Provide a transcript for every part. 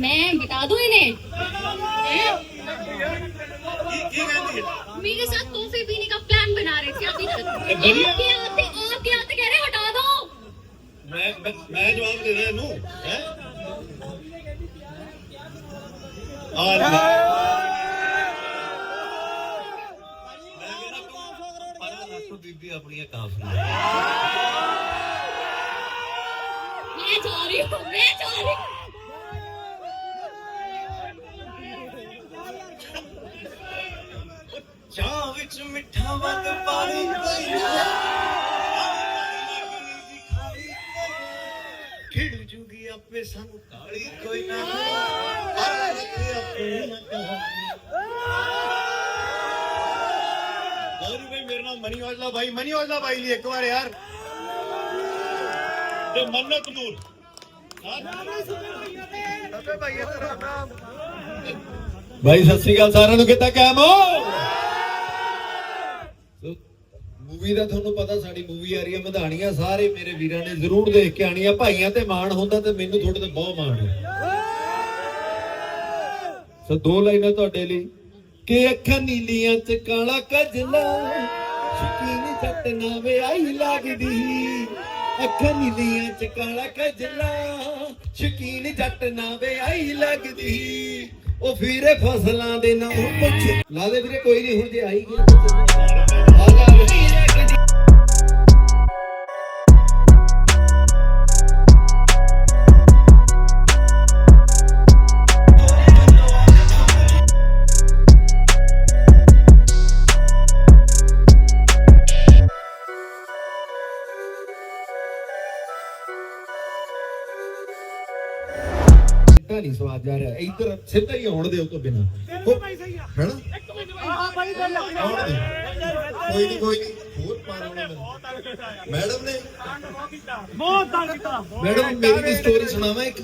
मैं बता दू इन्हें? मेरे साथ कॉफ़ी पीने का प्लान बना रहे थे अभी तक। आते आते कह रहे हटा दो। मैं मैं जवाब दे रहा दीदी अपनी काफ़ी ਜੂਗੀ ਆਪੇ ਸਾਨੂੰ ਕਾਲੀ ਕੋਈ ਨਾ ਆ ਰੱਖੇ ਆਪਣੀਆਂ ਕਹਾਣੀਆਂ ਗੌਰੀ ਭਾਈ ਮੇਰਾ ਨਾਮ ਮਨੀ ਔਜਲਾ ਭਾਈ ਮਨੀ ਔਜਲਾ ਭਾਈ ਲਈ ਇੱਕ ਵਾਰ ਯਾਰ। ਤੇ ਮੰਨਤ ਨੂਰ ਭਾਈ ਸਤਿ ਸ੍ਰੀ ਅਕਾਲ ਸਾਰਿਆਂ ਨੂੰ, ਕਿੱਦਾਂ ਕਾਇਮ ਹੋ? ਮੂਵੀ ਦਾ ਤੁਹਾਨੂੰ ਪਤਾ ਸਾਡੀ ਮੂਵੀ ਆ ਰਹੀ ਹੈ ਮਧਾਣੀਆਂ ਸਾਰੇ ਮੇਰੇ ਵੀਰਾਂ ਨੇ ਜ਼ਰੂਰ ਦੇਖ ਕੇ ਆਣੀ ਭਾਈਆਂ ਤੇ ਮਾਣ ਹੁੰਦਾ ਤੇ ਮੈਨੂੰ ਤੁਹਾਡੇ ਤੇ ਬਹੁਤ ਮਾਣ ਹੈ। ਸੋ ਦੋ ਲਾਈਨਾਂ ਤੁਹਾਡੇ ਲਈ। ਕਿ ਅੱਖਾਂ ਨੀਲੀਆਂ ਚ ਕਾਲਾ ਕਜਲਾ, ਸ਼ਕੀਨ ਜੱਟ ਨਾ ਵੇ ਆਈ ਲੱਗਦੀ। ਅੱਖਾਂ ਨੀਲੀਆਂ ਚ ਕਾਲਾ ਕਜਲਾ, ਸ਼ਕੀਨ ਜੱਟ ਨਾ ਵੇ ਆਈ ਲੱਗਦੀ। ਉਹ ਵੀਰੇ ਫਸਲਾਂ ਦੇ ਨਾਮ ਪੁੱਛ ਲਾ ਦੇ ਵੀਰੇ, ਕੋਈ ਨਹੀਂ ਹੁਣ ਜੇ ਆਈ ਗਈ ਸਿੱਧਾ ਨਹੀਂ ਸਵਾਦ ਜਾ ਰਿਹਾ। ਇੱਧਰ ਸਿੱਧਾ ਹੀ ਆਉਣ ਦਿਓ ਤੋਂ ਬਿਨਾ। ਹੈਨਾ? ਆਉਣ ਦੇ। ਕੋਈ ਨਹੀਂ ਕੋਈ ਨਹੀਂ। ਹੋਰ ਪਾਰ ਆਉਣਾ ਮੈਨੂੰ। ਮੈਡਮ ਨੇ ਬਹੁਤ ਤੰਗ ਕੀਤਾ। ਮੈਡਮ ਮੇਰੀ ਵੀ ਸਟੋਰੀ ਸੁਣਾਵਾਂ ਇੱਕ?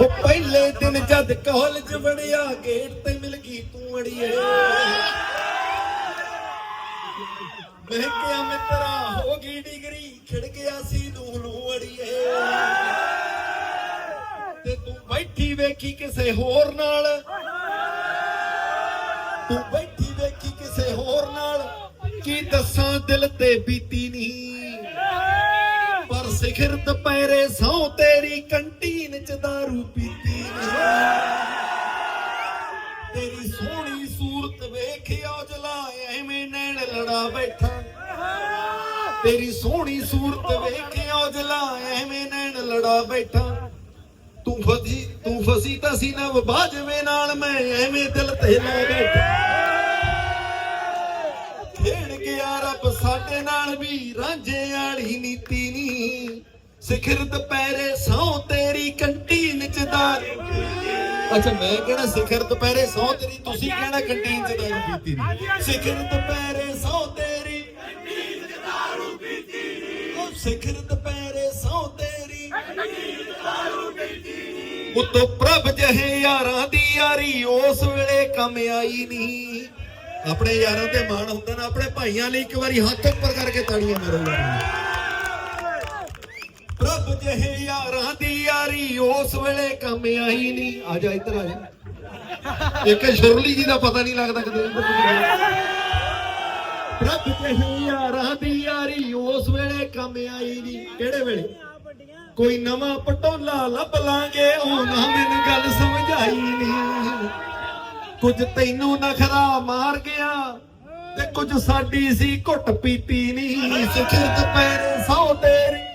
ਉਹ ਪਹਿਲੇ ਦਿਨ ਜਦ ਕਾਲਜ ਵੜਿਆ ਗੇਟ ਤੇ ਮਿਲ ਗਈ ਤੂੰ ਅੜੀਏ। ਮੈਂ ਕਿਹਾ ਮਿੱਤਰਾ, ਹੋ ਗਈ ਡਿਗਰੀ, ਖਿੜ ਗਿਆ ਸੀ ਤੂੰ ਨੂੰ ਅੜੀਏ। ਤੇ ਤੂੰ ਬੈਠੀ ਵੇਖੀ ਕਿਸੇ ਹੋਰ ਨਾਲ। ਤੂੰ ਬੈਠੀ ਵੇਖੀ ਕਿਸੇ ਹੋਰ ਨਾਲ। ਕੀ ਦੱਸਾਂ, ਦਿਲ ਤੇ ਬੀਤੀ ਨਹੀਂ ਪਰ ਸਿਖਰ ਦੁਪਹਿਰੇ ਸੌ ਤੇਰੀ ਕੰਟੀਨ ਚ ਦਾਰੂ ਪੀਤੀ ਨਹੀਂ ਤੇਰੀ ਸੋਹਣੀ ਸੂਰਤ ਵੇਖਿਆ ਜਲਾ ਨੈਣ ਬੈਠਾ। ਤੇਰੀ ਸੋਹਣੀ ਸੂਰਤ ਵੇਖਿਆ ਜਲਾ ਐਵੇਂ ਨੈਣ ਲੜਾ ਬੈਠਾ। ਤੂੰ ਫਸੀ ਤੂੰ ਫਸੀ ਤਾਂ ਸੀ ਨਾ ਬਾਜਵੇ ਨਾਲ ਮੈਂ ਐਵੇਂ ਦਿਲ ਤੇ ਲਾ ਬੈਠਾ। ਖੇਡ ਗਿਆ ਰੱਬ ਸਾਡੇ ਨਾਲ ਵੀ, ਰਾਂਝੇ ਵਾਲੀ ਨੀਤੀ ਨਹੀਂ ਸਿਖਰ ਦੁਪਹਿਰੇ ਸੌ ਤੇਰੀ ਕੰਟੀ ਚ ਅੱਛਾ ਮੈਂ ਕਿਹੜਾ ਸਿਖਰ ਦੁਪਹਿਰੇ ਸੌ ਤੇਰੀ ਤੁਸੀਂ ਕਿਹੜਾ ਕੰਟੀਨ ਚ ਦਾਰੂ ਪੀਤੀ ਨਹੀਂ ਸਿਖਰ ਦੁਪਹਿਰੇ ਸੌ ਤੇਰੀ। ਕੰਟੀਨ ਚ ਦਾਰੂ ਪੀਤੀ ਨਹੀਂ ਸਿਖਰ ਦੁਪਹਿਰੇ ਸੌ ਤੇਰੀ। ਉਤੋਂ ਪ੍ਰਭ ਜਹੇ ਯਾਰਾਂ ਦੀ ਯਾਰੀ ਉਸ ਵੇਲੇ ਕੰਮ ਆਈ ਨਹੀਂ। ਆਪਣੇ ਯਾਰਾਂ ਤੇ ਮਾਣ ਹੁੰਦਾ ਨਾ ਆਪਣੇ ਭਾਈਆਂ ਲਈ ਇੱਕ ਵਾਰੀ ਹੱਥ ਉੱਪਰ ਕਰਕੇ ਤਾੜੀਆਂ ਮਾਰੋ ਯਾਰ ਪ੍ਰਭ ਯਾਰਾਂ ਦੀ ਯਾਰੀ ਉਸ ਵੇਲੇ ਕੰਮ ਆਈ ਨਹੀਂ। ਆ ਜਾ ਇੱਧਰ ਆ ਜਾ। ਇੱਕ ਸ਼ੁਰਲੀ ਜੀ ਦਾ ਪਤਾ ਨਹੀਂ ਲੱਗਦਾ ਕਦੇ ਇੱਧਰ ਨੂੰ। ਯਾਰਾਂ ਦੀ ਯਾਰੀ ਉਸ ਵੇਲੇ ਕੰਮ ਆਈ ਨਹੀਂ। ਕਿਹੜੇ ਵੇਲੇ? ਕੋਈ ਨਵਾਂ ਪਟੋਲਾ ਲੱਭ ਲਾਂਗੇ, ਉਹ ਨਾ ਮੈਨੂੰ ਗੱਲ ਸਮਝਾਈ ਨਹੀਂ। ਕੁਝ ਤੈਨੂੰ ਨਖਰਾ ਮਾਰ ਗਿਆ ਤੇ ਕੁਝ ਸਾਡੀ ਸੀ ਘੁੱਟ ਪੀਤੀ ਨਹੀਂ। ਸਿਖਰ ਦੁਪਹਿਰੇ ਸੌ ਤੇਰੀ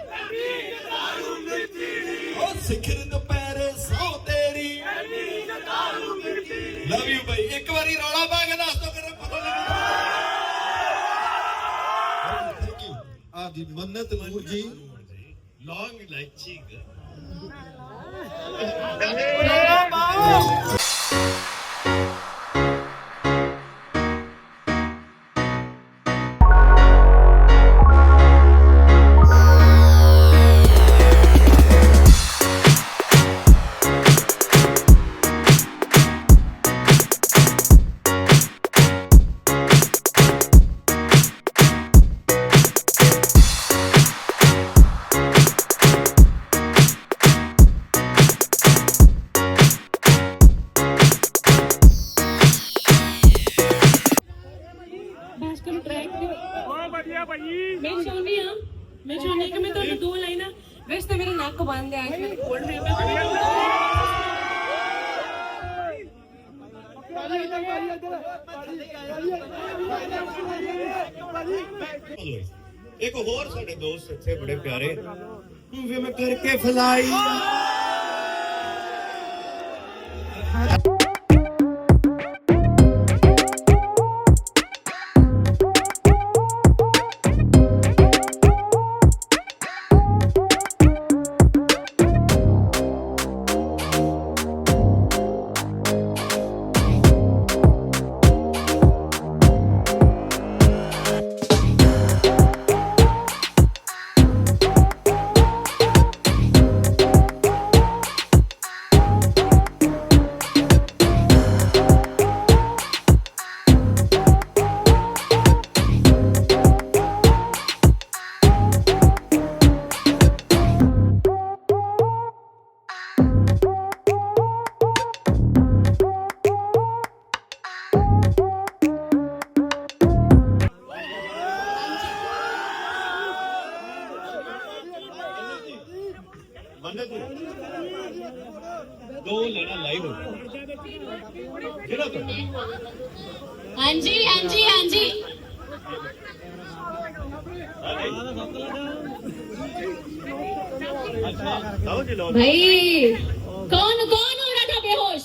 ਸਿਖਰ ਦੁਪਹਿਰੇ ਸੌ ਤੇਰੀ। ਲਵ ਯੂ ਬਾਈ ਇੱਕ ਵਾਰੀ ਰੌਲਾ ਪਾ ਕੇ ਦੱਸ ਦੋ ਕਿਰੇ ਪਤਾ ਲੱਗੇ ਥੈਂਕ ਯੂ ਜੀ ਮੰਨਤ ਨੂਰ ਜੀ। ਲੌਂਗ ਇਲਾਇਚੀ ਬਹੁਤ ਵਧੀਆ ਭਾਈ ਮੈਂ ਚਾਹੁੰਦੀ ਹਾਂ ਮੈਂ ਚਾਹੁੰਦੀ ਹਾਂ ਕਿ ਮੈਂ ਤੁਹਾਨੂੰ ਦੋ ਲਾਈਨਾਂ ਵੈਸੇ ਤਾਂ ਮੇਰੇ ਨੱਕ ਬੰਦ ਹੈ ਅੱਜ ਮੇਰੇ ਕੋਲ ਰਿਹਾ ਮੈਂ ਇੱਕ ਹੋਰ ਸਾਡੇ ਦੋਸਤ ਇੱਥੇ ਬੜੇ ਪਿਆਰੇ ਵੀ ਮੈਂ ਕਰਕੇ ਫਲਾਈ ਹਾਂਜੀ ਹਾਂਜੀ ਹਾਂਜੀ ਲਓ ਜੀ ਲਓ भाई कौन कौन हो रहा था बेहोश